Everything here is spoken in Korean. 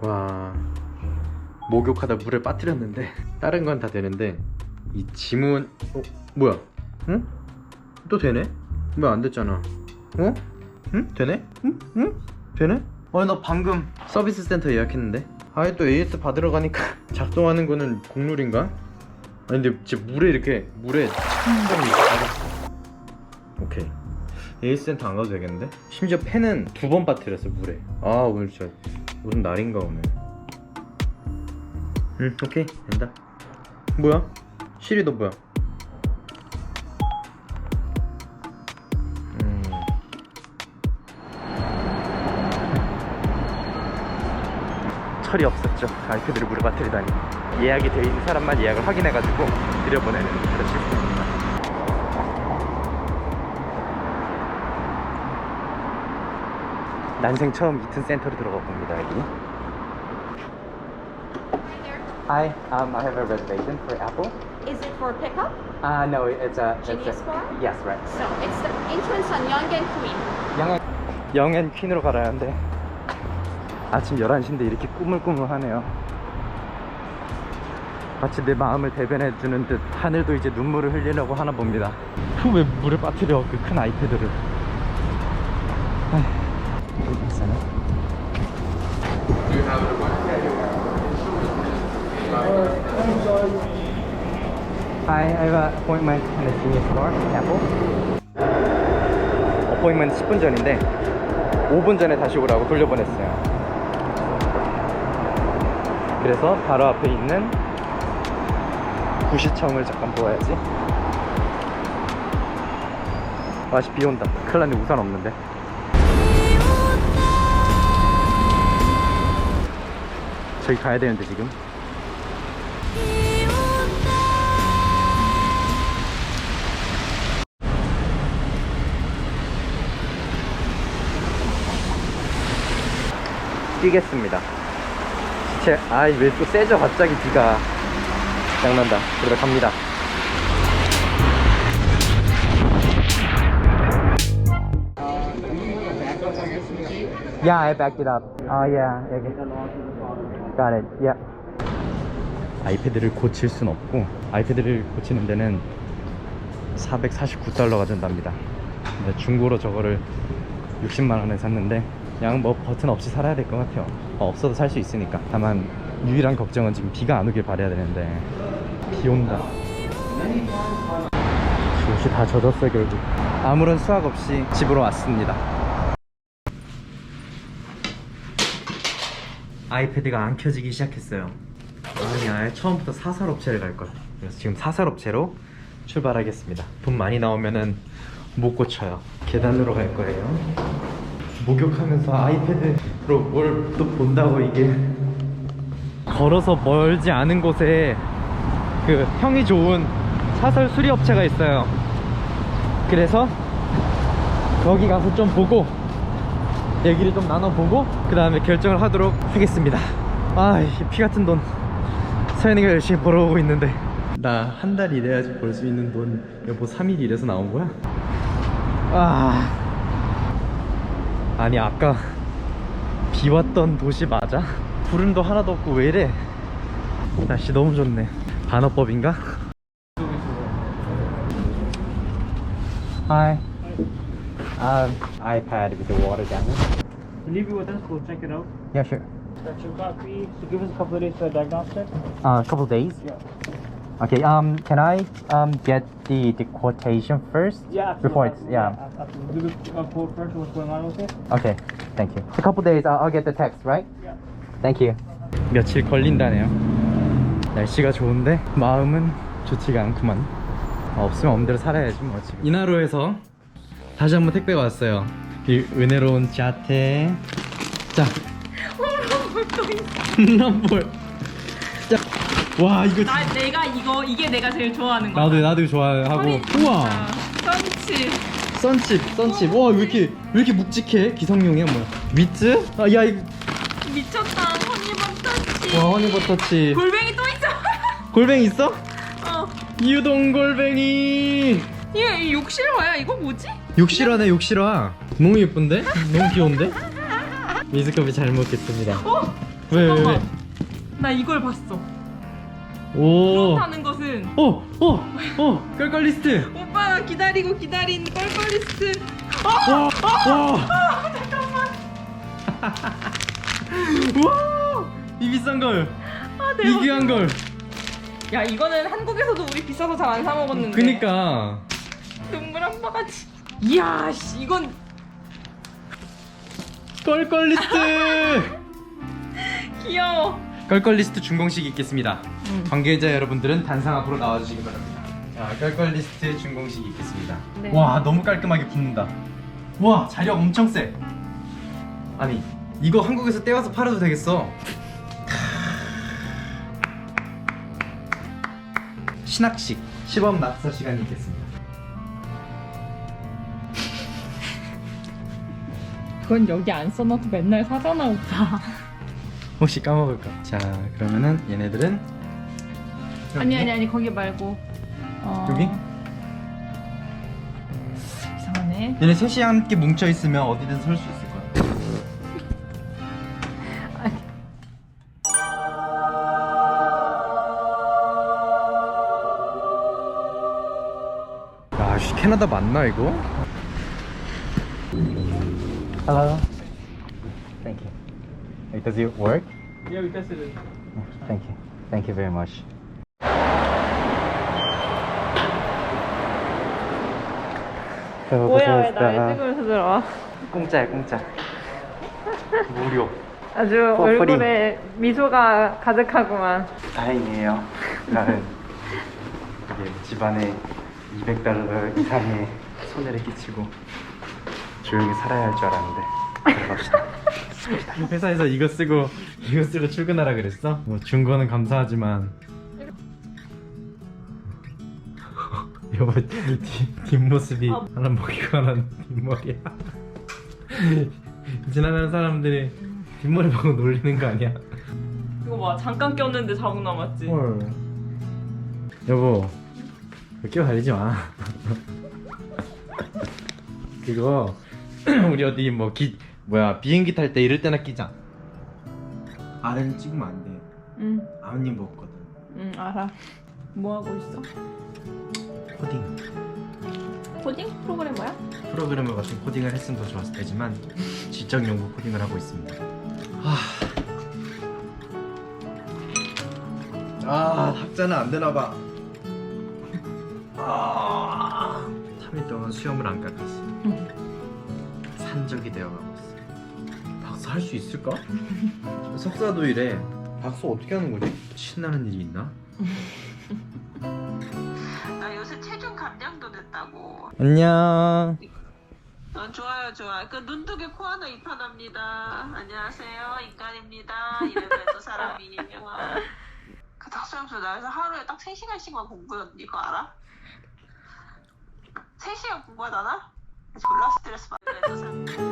와 목욕하다 물에 빠뜨렸는데 다른 건 다 되는데 이 지문 어 뭐야? 응? 또 되네? 왜 안 됐잖아? 어? 응? 되네? 응? 응? 되네? 어나 방금 서비스 센터 예약했는데 아예 또 AS 받으러 가니까 작동하는 거는 국룰인가? 아니 근데 진짜 물에 이렇게 물에 천장이 오케이 AS 센터 안 가도 되겠는데? 심지어 펜은 두 번 빠뜨렸어 물에 아 오늘 진짜 무슨 날인가 오늘 응 오케이 된다 뭐야? 시리 너 뭐야? 음. 철이 없었죠 아이패드를 물에 빠뜨리다니 예약이 돼 있는 사람만 예약을 확인해가지고 들여보내는 그런 시스템 난생 처음 이튼 센터로 들어가 봅니다 여기 Hi, um, I have a reservation for Apple. Is it for pickup? Uh, no, it's a. Genius Bar? Yes, right. So it's the entrance on Yongen Queen. 영엔 영엔 퀸으로 가야 하는데 아침 11시인데 이렇게 꾸물꾸물하네요. 마치 내 마음을 대변해 주는 듯 하늘도 이제 눈물을 흘리려고 하나 봅니다. 왜 물에 빠뜨려 그 큰 아이패드를? Hi, I have an appointment in the Genius Bar, Apple. 어포인트먼트 10분 전인데 5분 전에 다시 오라고 돌려보냈어요. 그래서 바로 앞에 있는 구시청을 잠깐 보아야지. 아씨 비 온다. 큰일 났네 우산 없는데. 저기 가야 되는데 지금. 뛰겠습니다. 제, 아이, 왜 또 세죠? 갑자기 비가. 장난다. 그러다 갑니다. Yeah, I backed it up. Oh, yeah. Got it. Yeah. 아이패드를 고칠 순 없고, 아이패드를 고치는 데는 449달러가 든답니다. 근데 중고로 저거를 60만 원에 샀는데, 그냥 뭐 버튼 없이 살아야 될 것 같아요. 어, 없어도 살 수 있으니까. 다만, 유일한 걱정은 지금 비가 안 오길 바라야 되는데, 비 온다. 옷이 다 젖었어, 결국. 아무런 수학 없이 집으로 왔습니다. 아이패드가 안 켜지기 시작했어요. 아니, 아예 처음부터 사설업체를 갈 걸. 그래서 지금 사설업체로 출발하겠습니다. 돈 많이 나오면은 못 고쳐요. 계단으로 갈 거예요. 목욕하면서 아이패드로 뭘 또 본다고 이게 걸어서 멀지 않은 곳에 그 평이 좋은 사설 수리업체가 있어요. 그래서 거기 가서 좀 보고 얘기를 좀 나눠보고 그 다음에 결정을 하도록 하겠습니다. 아 피 같은 돈. 서현이가 열심히 벌어오고 있는데. 나 한 달 일해야지 벌 수 있는 돈 여보 3일 일해서 나온 거야? 아. 아니 아까 비 왔던 도시 맞아? 구름도 하나도 없고 왜 이래? 날씨 너무 좋네. 반어법인가? Hi um, iPad with the water damage Leave it with us, we'll check it out. Yeah sure That's your copy. So give us a couple of days for the diagnostic. Uh, a couple days. Yeah. Okay. Um, can I um get the the quotation first? Yeah. Before it's absolutely. yeah. absolutely. Give us a quote first. What's going on with it? Okay. Thank you. A couple days. I'll, I'll get the text, right? Yeah. Thank you. 며칠 걸린다네요. 날씨가 좋은데 마음은 좋지가 않구만. 어, 없으면 없는 대로 살아야지 뭐 지금. 이나로에서 다시 한번 택배가 왔어요. 이 은혜로운 자태. 자. 홈런볼. 자. 와 이거 나 내가 이거 이게 내가 제일 좋아하는 거. 나도 나도 좋아하고 우와 썬치. 썬칩 썬칩 와왜 이렇게 왜 이렇게 묵직해 기성용이야 뭐야 위즈 아야 이거 미쳤다. 허니버터치. 와 허니버터치 골뱅이 또 있어. 골뱅이 있어 어. 유동 골뱅이 얘, 이 욕실화야. 이거 뭐지? 욕실화네 욕실화 너무 예쁜데 너무 귀여운데 미스커피 잘 먹겠습니다 어? 왜, 왜, 잠깐만. 왜? 나 이걸 봤어. 오. 그렇다는 것은 오, 오, 오, 껄껄리스트. 오빠가 기다리고 기다린 뻘뻘리스트. 와, 와. 와, 이 비싼 걸, 아, 이 대박. 귀한 걸. 야 이거는 한국에서도 우리 비싸서 잘 안 사 먹었는데. 그니까. 눈물 한 바가지. 이야 씨 이건 껄껄리스트. 귀여워. 껄껄리스트 준공식 있겠습니다. 음. 관계자 여러분들은 단상 앞으로 나와주시기 바랍니다. 자, 껄껄리스트 준공식 있겠습니다. 네. 와, 너무 깔끔하게 붙는다. 와, 자력 엄청 세. 아니, 이거 한국에서 떼와서 팔아도 되겠어. 신학식 시범 낙서 시간이 있겠습니다. 그건 여기 안 써놔도 맨날 사잖아 오빠. 혹시 까먹을까? 자, 그러면은 얘네들은 아니 아니 아니 거기 말고. 어... 여기? 이상하네. 얘네 셋이 함께 뭉쳐 있으면 어디든 설 수 있을 거야. 야, 씨, 캐나다 맞나 이거? Hello. Thank you. Does it work? Yeah, we tested it. Thank you. Thank you very much. 뭐야 왜날 찍으면서 들어와? 공짜야 공짜. 무료. 아주 뽀뽀리. 얼굴에 미소가 가득하구만. 다행이에요. 나는 이게 집안에 200달러 이상의 손해를 끼치고 조용히 살아야 할 줄 알았는데 들어갑시다. 회사에서 이거 쓰고 이거 쓰고 출근하라 그랬어? 뭐 준 거는 감사하지만 여보 뒷, 뒷모습이 하나 먹이고 하나 뒷머리야 지나가는 사람들이 뒷머리 보고 놀리는 거 아니야? 이거 봐 잠깐 꼈는데 자국 남았지. 헐. 여보, 끼워 달리지 마. 그거 우리 어디 뭐 기 뭐야 비행기 탈 때 이럴 때나 끼자. 아래는 찍으면 안 돼. 응, 아버님 먹거든. 응 알아. 뭐 하고 있어? 코딩. 코딩 프로그램 뭐야? 프로그래머 같은 코딩을 했으면 더 좋았을 테지만 지적 연구 코딩을 하고 있습니다. 아, 아 학자는 안 되나 봐. 아, 3일 동안 수염을 안 깎았어. 산적이 되어가고 있어. 박사 할 수 있을까? 석사도 이래. 박사 어떻게 하는 거지? 신나는 일이 있나? 나 요새 체중 감량도 됐다고. 안녕. 어, 좋아요, 좋아. 그 눈두개 코 하나 입안합니다. 안녕하세요, 인간입니다. 이래봬도 사람이에요. 그 닥수영수 나 요새 하루에 딱 3시간씩만 공부했는데 이거 알아? 3시간 공부하잖아? Verluste, das war interessant.